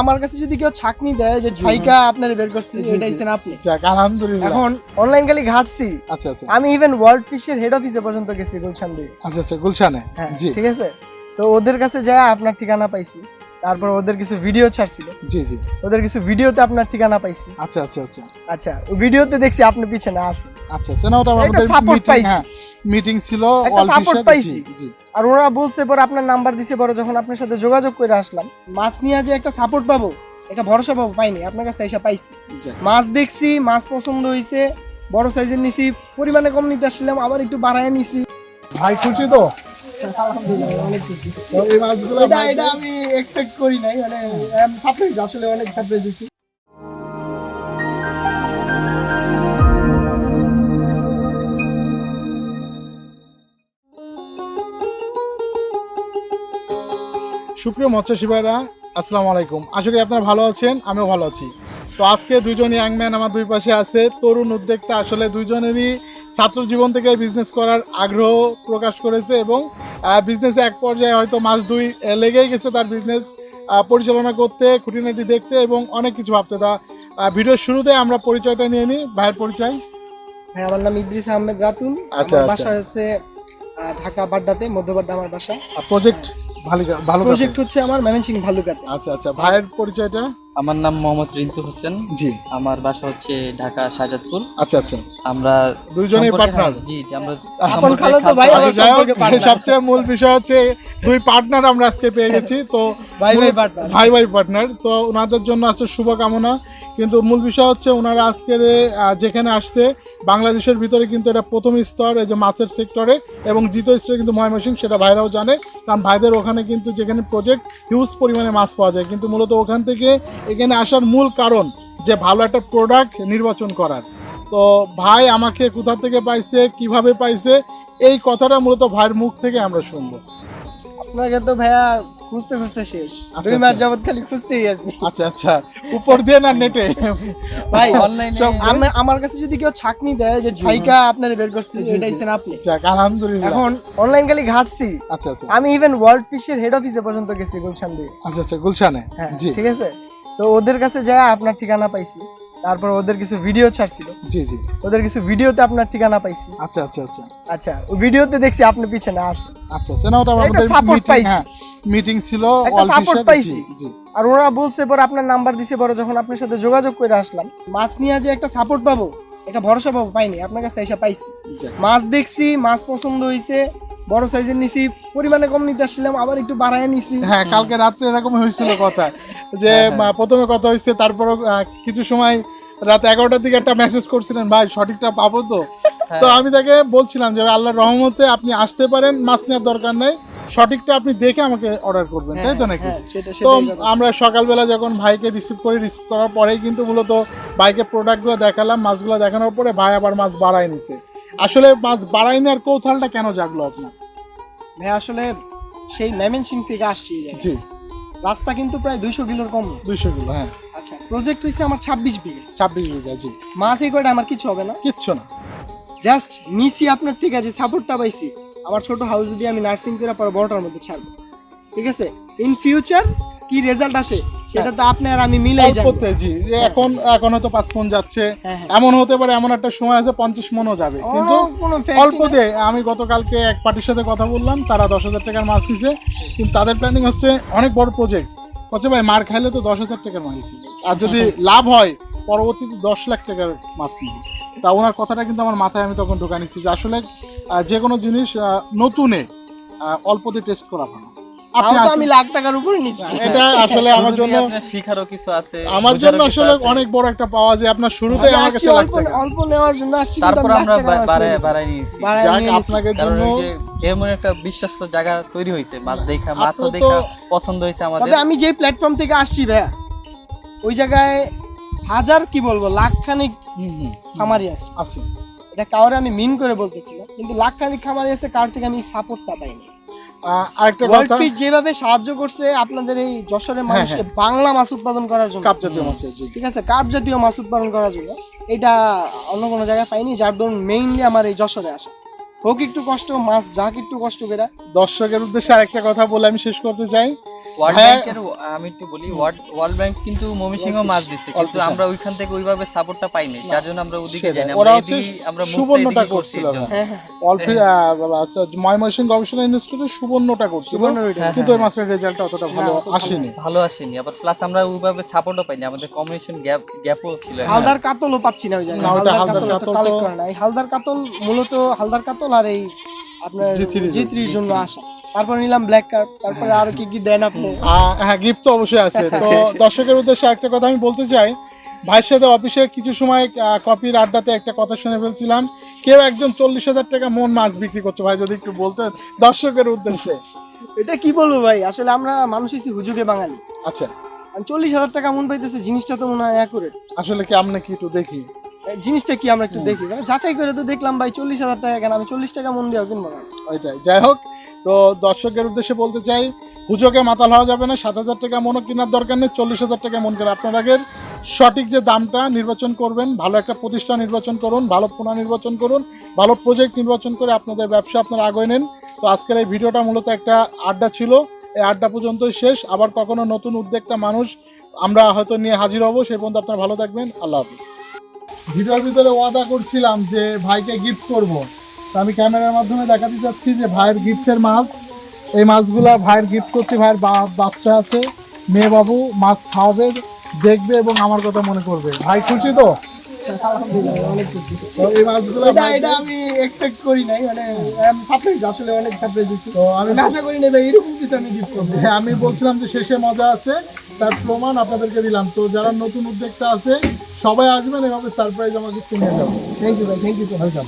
আমার কাছে যদি কেউ ছাকনি দেয় যে ছাইকা আপনার বের করছি এটাইছেন। আপনি। যাক আলহামদুলিল্লাহ। এখন অনলাইন খালি ঘাটছি। আচ্ছা আচ্ছা। আমি ইভেন ওয়ার্ল্ড ফিশের হেড অফিসে পর্যন্ত গেছি গুলশান দিয়ে। আচ্ছা আচ্ছা গুলশানে। হ্যাঁ জি। ঠিক আছে? তো ওদের কাছে যায় আপনার ঠিকানা পাইছি। তারপর ওদের কিছু ভিডিও ছাড়ছিল। জি জি ওদের কিছু ভিডিওতে আপনার ঠিকানা পাইছি। আচ্ছা আচ্ছা আচ্ছা। আচ্ছা ওই ভিডিওতে দেখছি আপনি পিছনে আছেন। আচ্ছা আচ্ছা। না ওটা আমাদের meeting, পাইছি। হ্যাঁ মিটিং ছিল একটা fisher, পাইছি। জি, আর ওরা বলছে পরে আপনার নাম্বার দিছে পরে যখন আপনার সাথে যোগাযোগ করে আসলাম মাছ নিয়ে যে একটা সাপোর্ট পাবো একটা ভরসা পাবো পাইনি। আপনার কাছে এসে পাইছি। মাছ দেখছি মাছ পছন্দ হয়েছে বড় সাইজের নিছি পরিমাণে কম নিতে আসছিলাম আবার একটু বাড়ায় নিছি। ভাই খুশি তো? এটা এটা সুপ্রিয় মৎস্য ভাইরা আসসালামু আলাইকুম। আশা করি আপনারা ভালো আছেন, আমিও ভালো আছি। তো আজকে দুইজন ইয়াংম্যান আমার দুই পাশে আছে। তরুণ উদ্যোক্তা আসলে দুইজনেরই ছাত্র জীবন থেকে বিজনেস করার আগ্রহ প্রকাশ করেছে এবং বিজনেসে এক পর্যায়ে হয়তো মাস দুই লেগেই গেছে তার বিজনেস পরিচালনা করতে খুঁটিনাটি দেখতে এবং অনেক কিছু ভাবতে। তা ভিডিওর শুরুতে আমরা পরিচয়টা নিয়ে নিই ভাইয়ের পরিচয়। হ্যাঁ আমার নাম ইদ্রিস আহমেদ রাতুল। আচ্ছা, আচ্ছা। বাসা হচ্ছে ঢাকা বাড্ডাতে মধ্যবাড্ডা আমার বাসা। প্রজেক্ট ভালো ভালো প্রজেক্ট হচ্ছে আমার ময়মনসিং ভালুকাতে। আচ্ছা আচ্ছা ভাইয়ের পরিচয়টা? আমার নাম মোহাম্মদ রিন্তু হোসেন। জি। আমার বাসা হচ্ছে ঢাকা শাহজাদপুর। আচ্ছা আচ্ছা। আমরা দুইজনেই? হ্যাঁ, জি জি আমরা আপন খালাতো ভাই, ভাই। আমার আচ্ছা, সম্পর্কে। সবচেয়ে মূল বিষয় হচ্ছে দুই পার্টনার আমরা আজকে পেয়ে গেছি তো ভাই ভাই পার্টনার ভাই ভাই পার্টনার তো ওনাদের জন্য আছে শুভকামনা কিন্তু মূল বিষয় হচ্ছে ওনারা আজকের আহ, যেখানে আসছে বাংলাদেশের ভিতরে কিন্তু এটা প্রথম স্তর, এই যে মাছের সেক্টরে, এবং দ্বিতীয় স্তরে কিন্তু ময়মনসিং, সেটা ভাইরাও জানে। কারণ ভাইদের ওখানে কিন্তু যেখানে প্রজেক্ট হিউজ পরিমাণে মাছ পাওয়া যায়। কিন্তু মূলত ওখান থেকে এখানে আসার মূল কারণ যে ভালো একটা প্রোডাক্ট নির্বাচন করার। তো ভাই আমাকে কোথা থেকে পাইছে, কীভাবে পাইছে, এই কথাটা মূলত ভাইয়ের মুখ থেকে আমরা শুনব। আপনাকে তো ভাইয়া খুঁজতে খুঁজতে শেষ। আচ্ছা, দুই মাস আচ্ছা। যাবত খালি খুঁজতেই আছি। আচ্ছা আচ্ছা। উপর দিয়ে না নেটে? ভাই অনলাইনে আমি- আমার কাছে যদি কেউ ছাকনি দেয় যে ছাইকা আপনার বের করছি আপনি। যাক আলহামদুলিল্লাহ। এখন অনলাইন খালি ঘাটছি। আচ্ছা আচ্ছা। আমি ইভেন ওয়ার্ল্ড ফিশের হেড অফিসে পর্যন্ত গেছি গুলশান দিয়ে। আচ্ছা আচ্ছা গুলশানে? হ্যাঁ জি। ঠিক আছে? তো ওদের কাছে যায় আপনার ঠিকানা পাইছি। তারপর ওদের কিছু ভিডিও ছাড়ছিল। জি জি। ওদের কিছু ভিডিওতে আপনার ঠিকানা পাইছি। আচ্ছা আচ্ছা আচ্ছা। আচ্ছা ভিডিওতে দেখছি আপনি পিছনে আসেন। আচ্ছা আচ্ছা। না ওটা আমাদের meeting- পাইছি। হ্যাঁ মিটিং ছিল একটা fisher- পাইছি। আর ওরা বলছে পরে আপনার নাম্বার দিছে পরে যখন আপনার সাথে যোগাযোগ করে আসলাম মাছ নিয়ে যে একটা সাপোর্ট পাবো একটা ভরসা পাবো পাইনি আপনার কাছে এসে পাইছি। মাছ দেখছি মাছ পছন্দ হয়েছে বড় সাইজের নিছি পরিমাণে কম নিতে আসছিলাম আবার একটু বাড়ায় নিছি। হ্যাঁ কালকে রাত্রে এরকম হয়েছিল কথা যে হ্যাঁ, মা, প্রথমে কথা হয়েছে তারপর কিছু সময় রাত এগারোটার দিকে একটা মেসেজ করছিলেন ভাই সঠিকটা পাবো তো? হ্যাঁ। তো আমি তাকে বলছিলাম যে আল্লাহর রহমতে আপনি আসতে পারেন মাছ নেওয়ার দরকার নেই। সঠিকটা আপনি দেখে আমাকে অর্ডার করবেন তাই তো নাকি? হ্যাঁ, তো আমরা সকালবেলা যখন ভাইকে রিসিভ করি রিসিভ করার পরেই কিন্তু মূলত ভাইকে প্রোডাক্টগুলো দেখালাম মাছগুলো দেখানোর পরে ভাই আবার মাছ বাড়াই নিছে। আসলে মাছ বাড়াই নেওয়ার কৌতূহলটা কেন জাগলো আপনার? ভাই আসলে সেই সিং থেকে আসছি জি। রাস্তা কিন্তু প্রায় দুইশো কিলোর কম। দুইশো কিলো হ্যাঁ। আচ্ছা প্রজেক্ট হয়েছে আমার ছাব্বিশ বিঘে। ছাব্বিশ বিঘা জি। মাছ এই কয়টা আমার কিছু হবে না? কিচ্ছু না। জাস্ট নিছি আপনার থেকে যে সাপোর্টটা পাইছি। আমার ছোট হাউস দিয়ে আমি নার্সিং করে পরে বড়টার মধ্যে ছাড়বো। ঠিক আছে? ইন ফিউচার কি রেজাল্ট আসে সেটা তো আপনি আর আমি মিলাই অল্পতে জি। যে এখন এখন হয়তো পাঁচ মন যাচ্ছে। হ্যাঁ, হ্যাঁ। এমন হতে পারে এমন একটা সময় আছে পঞ্চাশ মনও যাবে। কিন্তু অল্প। দিয়ে আমি গতকালকে এক পার্টির সাথে কথা বললাম তারা দশ হাজার টাকার মাছ নিছে কিন্তু তাদের প্ল্যানিং হচ্ছে অনেক বড় প্রজেক্ট হচ্ছে ভাই মার খাইলে তো দশ হাজার টাকার মাছ আর যদি লাভ হয় পরবর্তীতে দশ লাখ টাকার মাছ নিবে তা ওনার কথাটা কিন্তু আমার মাথায় আমি তখন ঢোকা নিচ্ছি যে আসলে যে কোনো জিনিস আহ, নতুনে অল্পতে টেস্ট করা ভালো। আমি লাখ টাকার উপরে নিচ্ছি। এটা আসলে আমার জন্য শিখারও কিছু আছে? আমার জন্য আসলে অনেক বড় একটা পাওয়া যে আপনার শুরুতে আমার কাছে লাখ টাকা। অল্প নেওয়ার জন্য আসছি তারপর আমরা বাড়ায় বাড়ায় নিয়েছি। যাক আপনাদের জন্য এমন একটা বিশ্বস্ত জায়গা তৈরি হয়েছে। মাছ দেখা আপনি দেখা পছন্দ হয়েছে আমাদের। তবে আমি যেই প্ল্যাটফর্ম থেকে আসছি ভাইয়া ওই জায়গায় হাজার কি বলব লাখ খানিক হুম, হুম, আছে। আছে। এটা কাউরে আমি মিন করে বলতেছি না কিন্তু লাখ খানিক খামারি আছে কার থেকে আমি সাপোর্টটা পাইনি। আরেকটা কথা যেভাবে সাহায্য করছে আপনাদের এই যশোরের হ্যাঁ, মানুষকে বাংলা মাছ উৎপাদন করার জন্য। কাপ জাতীয় মাছের জি। ঠিক আছে কার্প জাতীয় মাছ উৎপাদন করার জন্য। এটা অন্য কোনো জায়গায় পাইনি যার দরুন মেইনলি আমার এই যশোরে আসা। হোক একটু কষ্ট মাছ যাক একটু কষ্ট করে। দর্শকের উদ্দেশ্যে আরেকটা কথা বলে আমি শেষ করতে চাই। ওয়ার্ল্ড হ্যাঁ। ব্যাংকের আমি একটু বলি ওয়ার্ল্ড ওয়ার্ল্ড ব্যাংক কিন্তু ময়মনসিংহ মাছ দিচ্ছে কিন্তু আমরা ওইখান থেকে ওইভাবে সাপোর্টটা পাইনি যার জন্য আমরা ওদিকে যাই না ওরা হচ্ছে আমরা সুবর্ণটা করছিল। হ্যাঁ হ্যাঁ। অল্প ময়মনসিংহ গবেষণা ইনস্টিটিউটে সুবর্ণটা করছিল। কিন্তু ওই মাসের রেজাল্টটা অতটা ভালো আসেনি। ভালো আসেনি। আবার প্লাস আমরা ওইভাবে সাপোর্টও পাইনি আমাদের কমিউনিকেশন গ্যাপ গ্যাপও ছিল। হালদার কাতলও পাচ্ছি না ওই জায়গায়। হালদার হালদার কাতল কালেক্ট করে না এই হালদার কাতল মূলত হালদার কাতল আর এই আপনার G3 র জি থ্রির জন্য আসা। তারপর নিলাম ব্ল্যাক কার্ড তারপরে আর কি কি দেন আপনি? হ্যাঁ গিফট তো অবশ্যই আছে। তো দর্শকের উদ্দেশ্যে একটা কথা আমি বলতে চাই। ভাইয়ের সাথে অফিসে কিছু সময় কপির আড্ডাতে একটা কথা শুনে ফেলছিলাম। কেউ একজন চল্লিশ হাজার টাকা মন মাছ বিক্রি করছে। ভাই যদি একটু বলতেন দর্শকের উদ্দেশ্যে। এটা কি বলব ভাই? আসলে আমরা মানুষ হচ্ছি হুজুগে বাঙালি। আচ্ছা। চল্লিশ হাজার টাকা মন পাইতেছে জিনিসটা তো মনে হয় অ্যাকুরেট আসলে কি আমরা কি একটু দেখি? জিনিসটা কি আমরা একটু দেখি? মানে যাচাই করে তো দেখলাম ভাই চল্লিশ হাজার টাকা কেন? আমি চল্লিশ টাকা মন দিয়েও কিনবো না। ওইটাই। যাই হোক তো দর্শকের উদ্দেশ্যে বলতে চাই, পুজোকে মাতাল হওয়া যাবে না, সাত হাজার টাকা মনও কেনার দরকার নেই, চল্লিশ হাজার টাকা মন কেনা আপনার আগের সঠিক যে দামটা নির্বাচন করবেন, ভালো একটা প্রতিষ্ঠান নির্বাচন করুন, ভালো পোনা নির্বাচন করুন, ভালো প্রজেক্ট নির্বাচন করে আপনাদের ব্যবসা আপনারা আগে নেন। তো আজকের এই ভিডিওটা মূলত একটা আড্ডা ছিল, এই আড্ডা পর্যন্তই শেষ। আবার কখনো নতুন উদ্যোক্তা মানুষ আমরা হয়তো নিয়ে হাজির হব, সেই পর্যন্ত আপনারা ভালো থাকবেন, আল্লাহ হাফিজ। ভিডিওর ভিতরে ওয়াদা করছিলাম যে ভাইকে গিফট করব। তো আমি ক্যামেরার মাধ্যমে দেখাতে চাচ্ছি যে ভাইয়ের গিফটের মাছ। এই মাছগুলা ভাইয়ের গিফট করছি ভাইয়ের বা- বাচ্চা আছে মেয়ে বাবু মাছ খাওয়াবে দেখবে এবং আমার কথা মনে করবে। ভাই খুশি তো? অনেক এই মাছগুলো এটা আমি এক্সপেক্ট করি নাই মানে সারপ্রাইজ আসলে অনেক সারপ্রাইজ দিচ্ছি তো আমি আমি আশা করি না এরকম কিছু আমি গিফট করব। হ্যাঁ, আমি বলছিলাম যে শেষে মজা আছে তার প্রমাণ আপনাদেরকে দিলাম। তো যারা নতুন উদ্যোক্তা আছে সবাই আসবেন এভাবে সারপ্রাইজ আমাকে কিনে যাব থ্যাংক ইউ ভাই থ্যাংক ইউ ওয়েলকাম